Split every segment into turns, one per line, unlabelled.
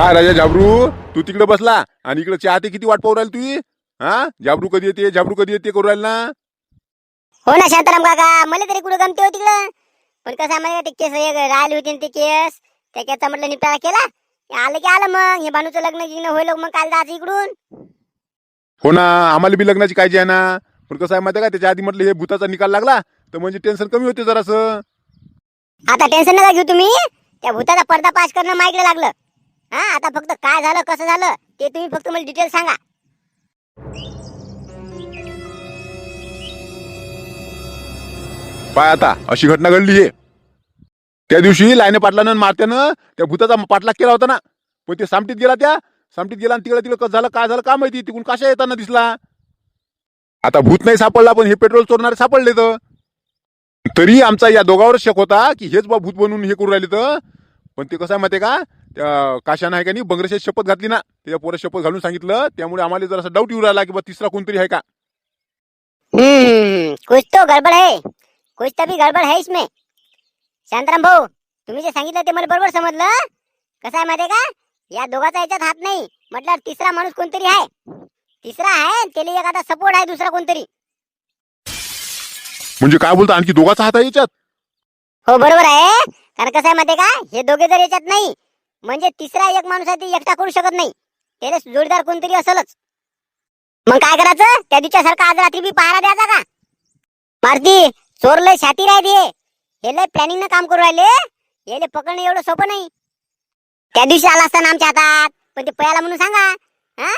काय राजा झाबरू तू तिकडे बसला आणि इकडे चहा ते किती वाट पाहू राहिली तुझी हा? झाबरू कधी येते? झाबरू कधी येते करू राहिली ना?
हो ना शांताराम काका. मला तरी कुठं गमते हो तिकडं? पण कसं आहे माहिती का, ते केस एक राहिले होते ना ते केस त्या केसचा म्हटलं निपटारा केला. आलं की आलं मग. हे भानूचं लग्न गिग्न होईल मग काल जायचं इकडून.
हो ना आम्हाला बी लग्नाची काळजी आहे ना. पण कसं आहे माहिती आहे का त्याच्या आधी म्हटलं हे भूताचा निकाल लागला तर म्हणजे टेन्शन कमी होते जरासं.
आता टेन्शन नका घेऊ तुम्ही. त्या भूताचा पडदा पास करणं माईकला लागलं. हा आता फक्त काय झालं कसं झालं ते तुम्ही फक्त मला डिटेल सांगा.
पाय आता अशी घटना घडली आहे त्या दिवशी लायने पाटलानं मारत्यानं त्या भूताचा पाठलाग केला होता ना. पण ते सामटीत गेला त्या सामटीत गेला आणि तिकडे तिकडे कसं झालं काय झालं का माहिती तिकडून कशा येताना दिसला. आता भूत नाही सापडला पण हे पेट्रोल चोरणारे सापडले तर. तरी आमचा या दोघावर शक होता की हेच बा भूत बनवून हे करू राहिले तर. पण ते कसं आहे माहिती का? त्या काशानं आहे का नाही बंगरेशात शपथ घातली ना. त्याच्या पोरं शपथ घालून सांगितलं. त्यामुळे आम्हाला जरासा डाऊट येऊ राहिला की बा तिसरा कोणतरी आहे का?
हम्म कुछ तो गडबड है. कुछ तभी गडबड है इसमें. शांताराम भाऊ तुम्ही जे सांगितलं ते मला बरोबर समजलं. कसं आहे माहितीये का? या दोघाचा याच्यात हात नाही. म्हटलं तिसरा माणूस कोणतरी आहे. तिसरा आहे त्याला एखादा सपोर्ट आहे दुसरा कोणतरी.
म्हणजे काय बोलता आणखी दोघाचा हात आहे याच्यात?
हो बरोबर आहे. कारण कसं आहे माहितीये का? हे दोघे जर याच्यात नाही म्हणजे तिसरा एक माणूस आहे ते एकटा करू शकत नाही. त्याला जोडीदार कोणतरी असलच. मग काय करायचं? त्या दिवसासारखा आज रात्री बी पहारा द्यायचा का? मारती चोर लय छाती राहते हे लय प्लॅनिंग काम करू राहिले. हे पकडणं एवढं सोपं नाही. त्या दिवशी आला असताना आमच्या हातात. पण ते पयाला म्हणून सांगा हा?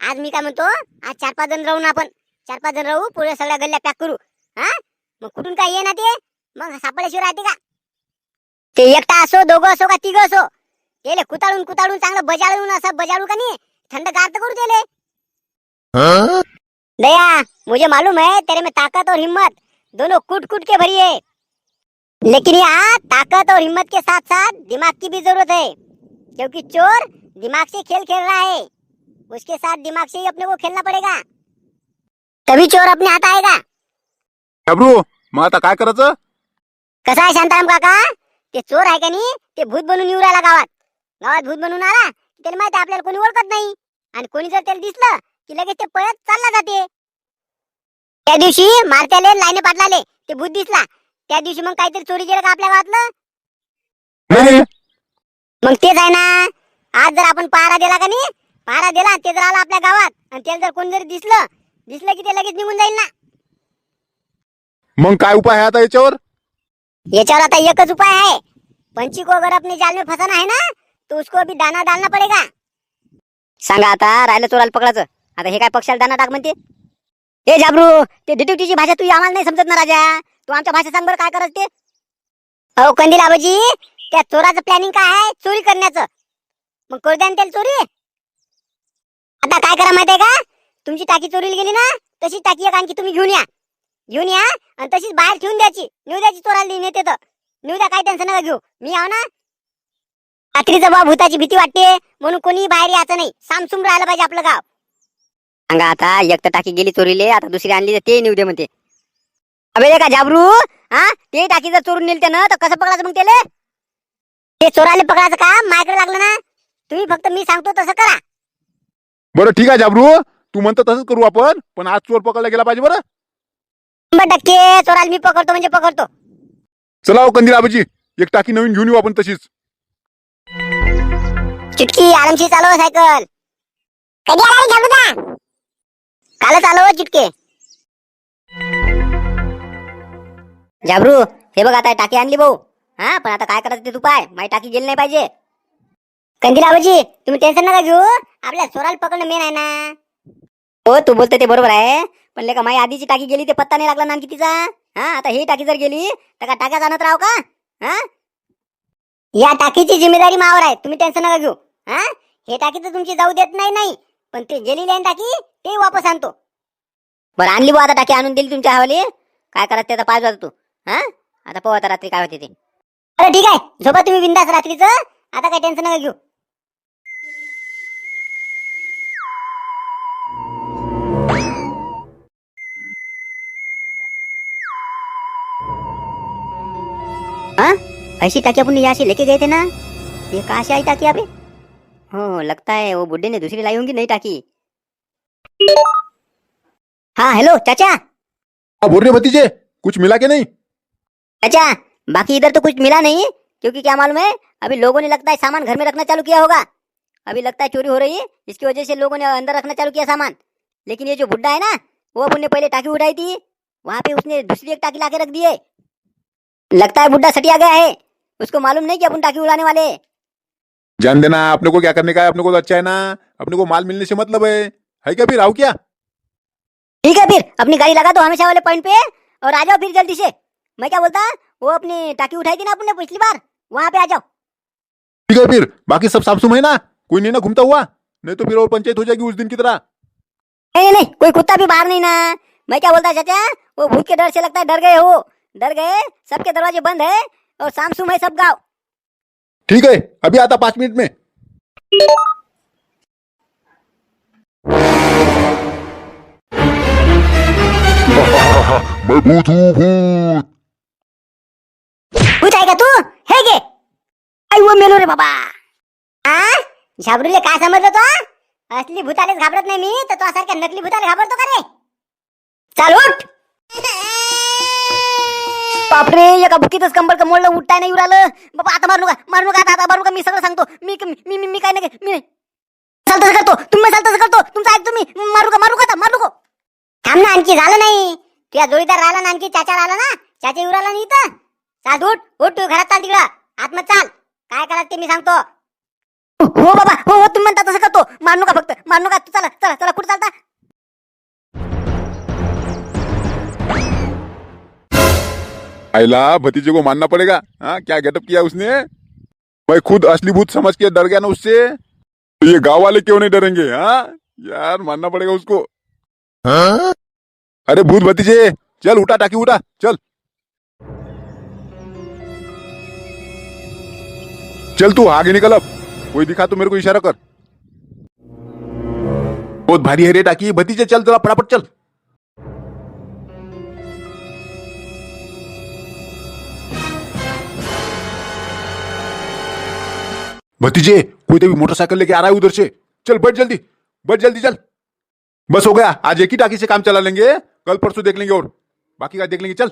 आज मी काय म्हणतो आज चार पाच जण राहू ना आपण. चार पाच जण राहू पुढे सगळ्या गल्ल्या पॅक करू. हा? मग कुठून काय ये ना ते? मग सापडल्याशिवाय राहते का? ते एकटा असो दोघं असो का तिघं असो? त्याले कुताळून कुताळून चांगलं बजाळून असं बजाळू का नाही? थंड गार तर करू त्याले दया मुझे मालूम है तेरे में ताकत और हिम्मत. दोनों कूट कूट के भरी है. लेकिन यहाँ ताकत और हिम्मत के साथ साथ दिमाग की भी जरूरत है. क्योंकि चोर दिमाग से खेल खेल रहा है. उसके साथ दिमाग से ही अपने को खेलना पड़ेगा. तभी चोर अपने हाथ आएगा.
झाबरू मग आता काय करायचं?
कसा आहे शांताराम काका? ते चोर आहे का नाही? ते भूत बनून येऊ राहिला गावात. गावात भूत बनून आला की त्याला माहिती आहे आपल्याला कोणी ओळखत नाही. आणि कोणी जर त्याला दिसलं की लगेच ते पळत चालला जाते. त्या दिवशी मारत्याले लाईने पाटलाले ते भूत दिसला. त्या दिवशी मग काहीतरी चोरी केलं का आपल्या गावातलं? मग तेच आहे ना आज जर आपण पहारा दिला का नाही पहारा दिला ते जर आला आपल्या गावात आणि त्याला जर कोणी जरी दिसलं दिसलं की ते लगेच निघून जाईल ना.
मग काय उपाय आहे आता याच्यावर?
याच्यावर आता एकच उपाय है पंछी को अगर अपने जाल में फंसाना है ना तो उसको अभी दाना डालना पड़ेगा? सांगा आता राहिलं चोराला पकडायचं. आता हे काय पक्षाला दाना टाक म्हणते? हे जाबरू ते डिटेक्टिव्हची भाषा तू आम्हाला नाही समजत ना राजा. तू आमच्या भाषा सांग बरं काय करत ते. अहो कंदील आबाजी त्या चोराचं प्लॅनिंग काय आहे? चोरी करण्याचं. मग करू द्या ना त्याला चोरी? आता काय करा माहितीये का? तुमची टाकी चोरीला गेली ना तशी टाकी एक आणखी तुम्ही घेऊन या. घेऊन या आणि तशीच बाहेर ठेवून द्यायची. नेऊ द्यायची चोराला नेते तर. नेऊ द्या काय टेन्शन नका घेऊ. मी आहो ना? रात्रीचं बा भूताची भीती वाटते. म्हणून कोणी बाहेर यायचं नाही. सामसुम राहायला पाहिजे आपलं गाव. सांगा आता एक तर टाकी गेली चोरीले आता दुसरी आणली तर ते नेऊ दे म्हणते. अबे का जाबरू? हा? ते टाकी जर चोरून नेल त्यानं तर कसं पकडायचं मग त्याले? ते चोराले पकडायचं काम माझ्याकडे लागलं ना? तुम्ही फक्त मी सांगतो तसं करा.
बरं ठीक आहे झाबरू तू म्हणतो तसंच करू आपण. पण आज चोर पकडला गेला पाहिजे बरं.
शंभर टक्के चोराला मी पकडतो म्हणजे पकडतो.
चला हो कंदील आबाजी. एक टाकी नवीन घेऊन येऊ आपण तशीच.
चुटकी आरामशी चालव सायकल. कधी आला रे झाबरूदा काल चालव चुटके. झाबरू हे बघ आता टाकी आणली भाऊ. हा पण आता काय करायचं ते तू पाय. माझी टाकी गेली नाही पाहिजे. कंदिलाबाजी तुम्ही टेन्शन नका घेऊ. आपल्या चोराला पकडणं मेन आहे ना. हो तू बोलते ते बरोबर आहे. पण लेका माझी आधीची टाकी गेली ते पत्ता नाही लागला ना आणखी तिचा हा आता ही टाकी जर गेली तर का टाक्या जाणत राहू का? हा? या टाकीची जिम्मेदारी मावर आहे. तुम्ही टेन्शन नका घेऊ. हा? हे टाकी तर तुमची जाऊ देत नाही नाही. पण ते जलील आहे टाकी ते वापस आणतो. बरं आणली बा आता टाकी आणून दिली तुमच्या हवाली. काय करत ते आता पाहिजे तू हा? आता पाहू रात्री काय होते ते. अरे ठीक आहे झोपा तुम्ही बिंदास रात्रीचं. आता काय टेन्शन नका घेऊ. हा? ऐशी टाकी आपण याशी लेके गए ना? ये काशी आई टाकी यहाँ हो लगता है वो बुड्ढे ने दूसरी लाई होंगी नहीं टाकी। हाँ हेलो चाचा।
हाँ, बोल रहे भतीजे कुछ मिला के नहीं?
चाचा बाकी इधर तो कुछ मिला नहीं क्योंकि क्या मालूम है अभी लोगों ने लगता है सामान घर में रखना चालू किया होगा। अभी लगता है चोरी हो रही है इसकी वजह से लोगों ने अंदर रखना चालू किया सामान। लेकिन ये जो बुड्ढा है ना वो अपन ने पहले टाकी उठाई थी वहाँ पे उसने दूसरी एक टाकी लाके रख दी है। लगता है बुड्ढा सटिया गया है उसको मालूम नहीं कि अपन टाकी उड़ाने वाले हैं।
जान देना अपने को क्या करने का है? अपने को तो अच्छा है ना। अपने को माल मिलने से मतलब है। है क्या फिर? आओ क्या?
ठीक है फिर। अपनी गाड़ी लगा दो हमेशा वाले पॉइंट पे और आ जाओ फिर जल्दी से। मैं क्या बोलता? वो अपनी टाकी उठाई थी ना अपने पिछली बार? वहाँ पे आ जाओ।
ठीक है फिर। बाकी सब साफ़ सुम है ना? कोई नहीं ना घूमता हुआ? नहीं तो फिर और पंचायत हो जाएगी उस दिन की तरह।
नहीं नहीं कोई कुत्ता भी बाहर नहीं ना। मैं क्या बोलता चाचा? वो भूत के डर से लगता है डर गए हो। डर गए सबके दरवाजे बंद है और शाम सुम है सब गाँव।
ठीक है अभी आता पाँच मिनट में।
मैं भूत हूँ भूत।
भूत आहे का तू? हे गे आई वो मेलो रे बाबा। आ झाबरूले काय समजलं तो असली भूतालेच घाबरत नाही मी तर तो सारख्या नकली भूताले घाबरतो का रे चाल उठ। बापरे एका भुकीतच कंबळ कमोडलं उठताय नाही उरालं बाबा आता मारू नका मारू नका आता आता मारू नका मी सगळं सांगतो. मी मी मी मी काय नाही मी चाल करतो तुम्ही चाल करतो तुमचं ऐकतो तुम्ही मारू का मारू का मारू नको थांब ना आणखी झालं नाही. तुझ्या जोडीदार राहिला ना आणखी चाचा राहिला ना चाचा येऊ राहिला नाही इथं. चाल उठ उठ तू घरात चाल तिकडं. आतमध्ये चाल. काय करा ते मी सांगतो. हो, हो बाबा हो हो तुम्ही म्हणता तसं करतो. मारू नका फक्त मारू नका. तू चला चला चला कुठं चालता?
आइला भतीजे को मानना पड़ेगा। हाँ क्या गेटअप किया उसने? मैं खुद असली भूत समझ के डर गया ना उससे? तो ये गाँव वाले क्यों नहीं डरेंगे हाँ? यार मानना पड़ेगा उसको। अरे भूत भतीजे चल उठा टाकी उठा चल। चल तू आगे निकल अब। कोई दिखा तो मेरे को इशारा कर। बहुत भारी है रे टाकी। भतीजे चल जरा फटाफट चल। भतीजे, कोई तो भी मोटरसाइकिल लेके आ रहा है उधर से? चल, बैठ जल्दी। बैठ जल्दी, चल। बस हो गया। आज एक ही टाकी से काम चला लेंगे। कल परसों देख लेंगे और। बाकी का देख लेंगे। चल।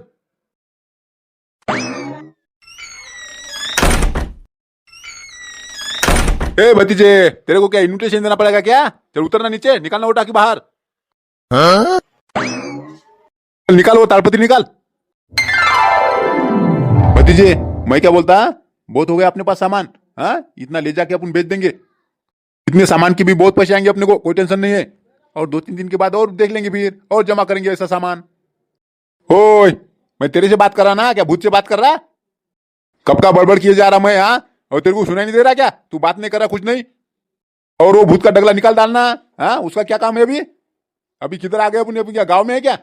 ए, भतीजे, तेरे को क्या इन्विटेशन देना पड़ेगा क्या? चल, उतरना नीचे। निकालना वो टाकी बाहर। चल, निकाल वो, ताड़पत्री निकाल। भतीजे, मैं क्या बोलता? बहुत हो गया अपने पास सामान। हाँ इतना ले जाके अपन बेच देंगे। इतने सामान के भी बहुत पैसे आएँगे अपने को, कोई टेंशन नहीं है। और दो तीन दिन के बाद और देख लेंगे फिर, और जमा करेंगे ऐसा सामान। ओए, मैं तेरे से बात कर रहा ना, क्या भूत से बात कर रहा? कब का बड़बड़ किए जा रहा मैं हाँ? और तेरे को सुनाई नहीं दे रहा क्या? तू बात नहीं कर रहा, कुछ नहीं। और वो भूत का डगला निकाल डालना हाँ? उसका क्या काम है अभी? अभी किधर आ गए अपने क्या, गाँव में है क्या?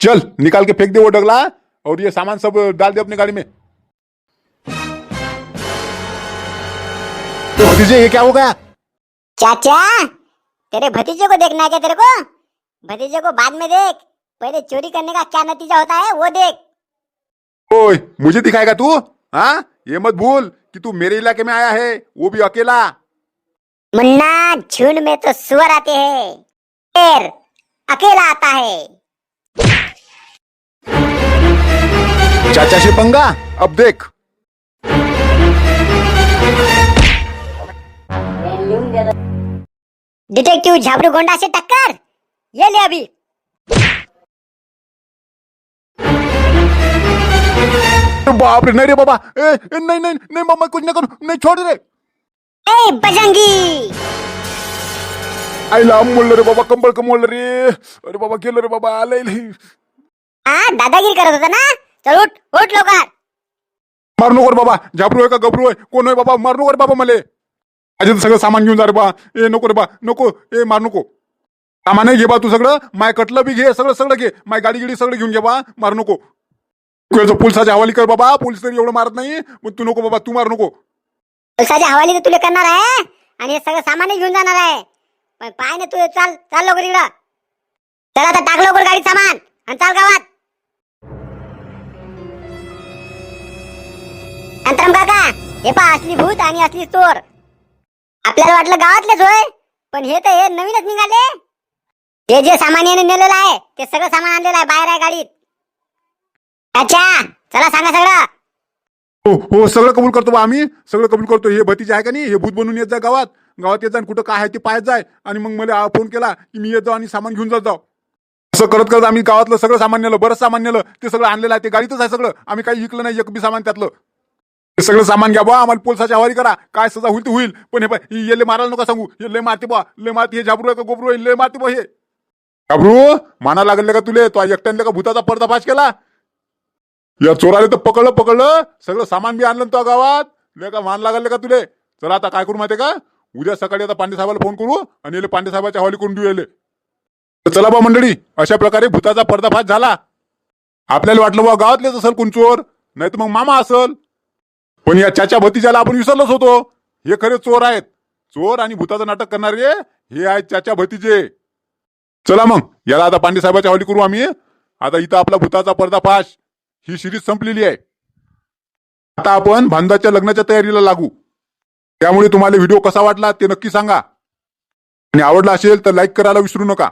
चल, निकाल के फेंक दे वो डगला, और ये सामान सब डाल दे अपनी गाड़ी में। तो भतीजे ये क्या हो गया?
चाचा तेरे भतीजे को देखना है क्या तेरे को? भतीजे को बाद में देख। पहले चोरी करने का क्या नतीजा होता है वो देख।
ओए मुझे दिखाएगा तू? हाँ? ये मत भूल कि तू मेरे इलाके में आया है वो भी अकेला।
मुन्ना झुंड में तो सुअर आते हैं। शेर अकेला आता है।
चाचा से पंगा? अब देख।
डिटेक्टिव झाबरू गोंडा से टक्कर? ये ले अभी।
बाप रे नहीं रे बाबा ए, ए, नहीं नहीं नहीं मामा कुछ ना करो नहीं छोड़ रे।
ए बजंगी।
आईला मोडलं रे बाबा कंबळ कमवलं रे। अरे बाबा गेलं रे बाबा लय लय
हाँ दादागिरी करत होता ना? चल उठ उठ लवकर
मारू नको रे बाबा झापरू आहे का गबरू आहे कोण आहे बाबा? मारू नको रे बाबा मले। माझे सगळं सामान घेऊन जा रे बा. ए नको रे बा. नको. ए मारू नको. सामान घे बा तू सगळं. माय कटलं बी घे सगळं सगळं घे. माय गाडी गिडी सगळं घेऊन घे बा. मारू नको. पोलिसाच्या हवाली कर बाबा. पोलीस तरी एवढं मारत नाही. मग तू नको बाबा. तू मारू नको.
पोलिसाच्या हवाली तर तुला करणार आहे. आणि हे सगळं सामान घेऊन जाणार आहे. पण पाय ना तू. चाल चाल लवकर इकडं. चल आता टाक लवकर गाडी सामान. आणि चाल गावात. अंतरम काका हे पहा असली भूत आणि असली चोर. आपल्याला वाटलं गावातलेच होय पण हे तर हे नवीनच निघाले. हे जे सामान याने नेलेलं आहे ते सगळं सामान आणलेलं आहे बाहेर आहे गाडीत. अच्छा चला सांगा सगळं.
हो हो सगळं कबूल करतो बा आम्ही सगळं कबूल करतो. हे भतीजे आहे का नाही? हे भूत बनून येत जा गावात. गावात येत जा आणि कुठं काय आहे ते पाहत जाय. आणि मग मला फोन केला की मी येत जाऊ आणि सामान घेऊन जात जाऊ. असं करत करत आम्ही गावातलं सगळं सामान नेलं बरंच सामान नेलं. ते सगळं आणलेलं आहे ते गाडीतच आहे सगळं. आम्ही काही विकलं नाही एक बी सामान त्यातलं. हे सगळं सामान घ्या बा आम्हाला पोलिसाची हवारी करा. काय सजा होईल ते होईल. पण हे पाय हे लय मारायला नका सांगू. हे लय मारते बा लय मारते हे झाबरू आहे का गोबरू आहे? लय मारते बा हे. झाबरू माना लागले का तुले? तो एकट्याने का भूताचा पर्दाफाश केला? या चोराले तर पकडलं पकडलं. सगळं सामान बी आणलं तो गावात. लय का मान लागले का तुले? चला आता काय करू माहितीये का? उद्या सकाळी आता पांडे साहेबाला फोन करू आणि याले पांडे साहेबाच्या हवाली करून देऊ याले. तर चला बा मंडळी अशा प्रकारे भूताचा पर्दाफाश झाला. आपल्याला वाटलं बा गावातलेच असेल कोण चोर नाही तर मग मामा असल. पण या चाच्या भतीजाला आपण विसरलोच होतो. हे खरे चोर आहेत. चोर आणि भूताचं नाटक करणारे हे आहेत चाच्या भतीजे. चला मग याला आता पांडे साहेबाच्या हवाली करू आम्ही. आता इथं आपला भूताचा पर्दाफाश. ही सिरीज संपलेली आहे. आता आपण भांदाच्या लग्नाच्या तयारीला लागू. त्यामुळे तुम्हाला व्हिडिओ कसा वाटला ते नक्की सांगा. आणि आवडला असेल तर लाईक करायला विसरू नका.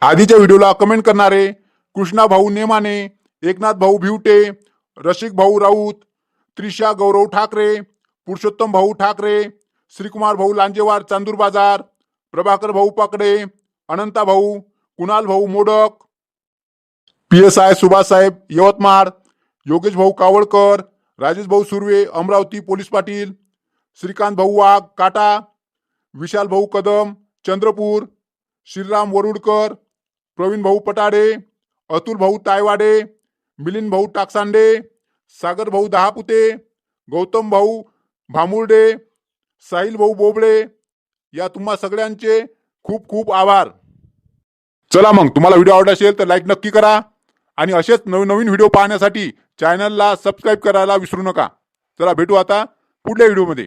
आधीच्या व्हिडिओला कमेंट करणारे कृष्णा भाऊ नेमाने एकनाथ भाऊ भिवटे रसिक भाऊ राऊत त्रिशा गौरव ठाकरे पुरुषोत्तम भाऊ ठाकरे श्रीकुमार भाऊ लांजेवार चांदूर बाजार प्रभाकर भाऊ पाकडे अनंता भाऊ कुणाल भाऊ मोडक पी एस आय सुभाषसाहेब यवतमाळ योगेश भाऊ कावळकर राजेश भाऊ सुर्वे अमरावती पोलीस पाटील श्रीकांत भाऊ वाघ काटा विशाल भाऊ कदम चंद्रपूर श्रीराम वरुडकर प्रवीण भाऊ पटाडे अतुल भाऊ तायवाडे मिलिंद भाऊ टाकसांडे सागर भाऊ दहापुते गौतम भाऊ भामुर्डे साहिल भाऊ बोबडे या तुम्हा सगळ्यांचे खूप खूप आभार. चला मग तुम्हाला व्हिडिओ आवडला असेल तर लाईक नक्की करा आणि असेच नवीन नवीन व्हिडिओ पाहण्यासाठी चॅनलला सबस्क्राईब करायला विसरू नका. चला भेटू आता पुढल्या व्हिडिओमध्ये.